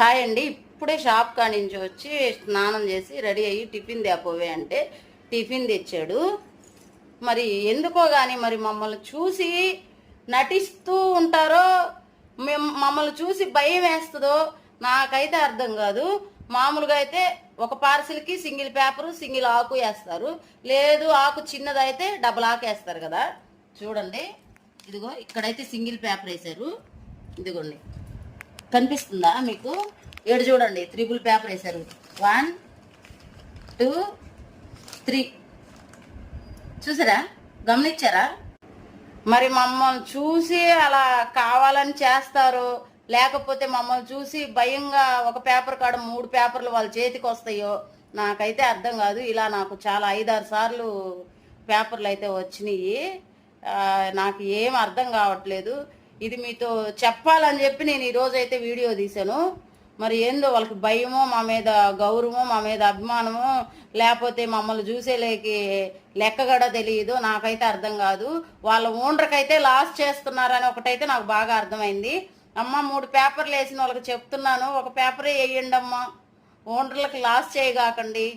Hi అండి. ఇప్పుడే shop కాడించి వచ్చి స్నానం చేసి రెడీ అయ్యి టిఫిన్ తేపోవే అంటే టిఫిన్ తెచ్చాడు. మరి ఎందుకో కానీ మరి మమ్మల్ని చూసి నటిస్తూ ఉంటారో మేము మమ్మల్ని చూసి భయం వేస్తుందో నాకైతే అర్థం కాదు. మామూలుగా అయితే ఒక పార్సిల్కి సింగిల్ పేపరు సింగిల్ ఆకు వేస్తారు. లేదు ఆకు చిన్నదైతే డబుల్ ఆకు వేస్తారు కదా. చూడండి. ఇదిగో ఇక్కడైతే సింగిల్ పేపర్ వేశారు. ఇదిగోండి. కనిపిస్తుందా మీకు? ఏడు చూడండి త్రిబుల్ పేపర్ వేశారు. One two three. చూసారా? గమనించారా? మరి మమ్మల్ని చూసి అలా కావాలని చేస్తారు. లేకపోతే మమ్మల్ని చూసి భయంగా ఒక పేపర్ కాడ మూడు పేపర్లు వాళ్ళ చేతికి వస్తాయో నాకైతే అర్థం కాదు. ఇలా నాకు చాలా ఐదారు సార్లు పేపర్లు అయితే వచ్చినాయి. నాకు ఏం అర్థం కావట్లేదు. ఇది మీతో చెప్పాలని చెప్పి నేను ఈరోజైతే వీడియో తీశాను. మరి ఏందో వాళ్ళకి భయమో మా మీద గౌరవమో మా మీద అభిమానమో లేకపోతే మమ్మల్ని చూసేలేకి లెక్క కూడా తెలియదు. నాకైతే అర్థం కాదు. వాళ్ళ ఓనర్కైతే లాస్ చేస్తున్నారని ఒకటైతే నాకు బాగా అర్థమైంది. అమ్మ మూడు పేపర్లు వేసిన వాళ్ళకి చెప్తున్నాను. ఒక పేపరే వేయండి అమ్మ ఓనర్లకు లాస్ చేయగాకండి.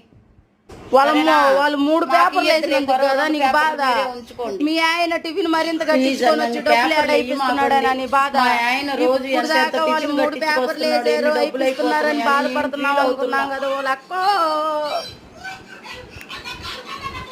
వాళ్ళ? వాళ్ళు మూడు పేపర్లు వేసినందుకు కదా నీకు బాధ. మీ ఆయన టిఫిన్ మరింత ప్లీజ్ కట్టించుకొని అన్న, వచ్చి నీ డబ్బులు పేపర్లు అయిపోతున్నాడని అని బాధ ఇప్పుడు దాకా వాళ్ళు మూడు పేపర్లు వేసారు అయిపోతున్నారని బాధపడుతున్నాం అనుకున్నాం కదా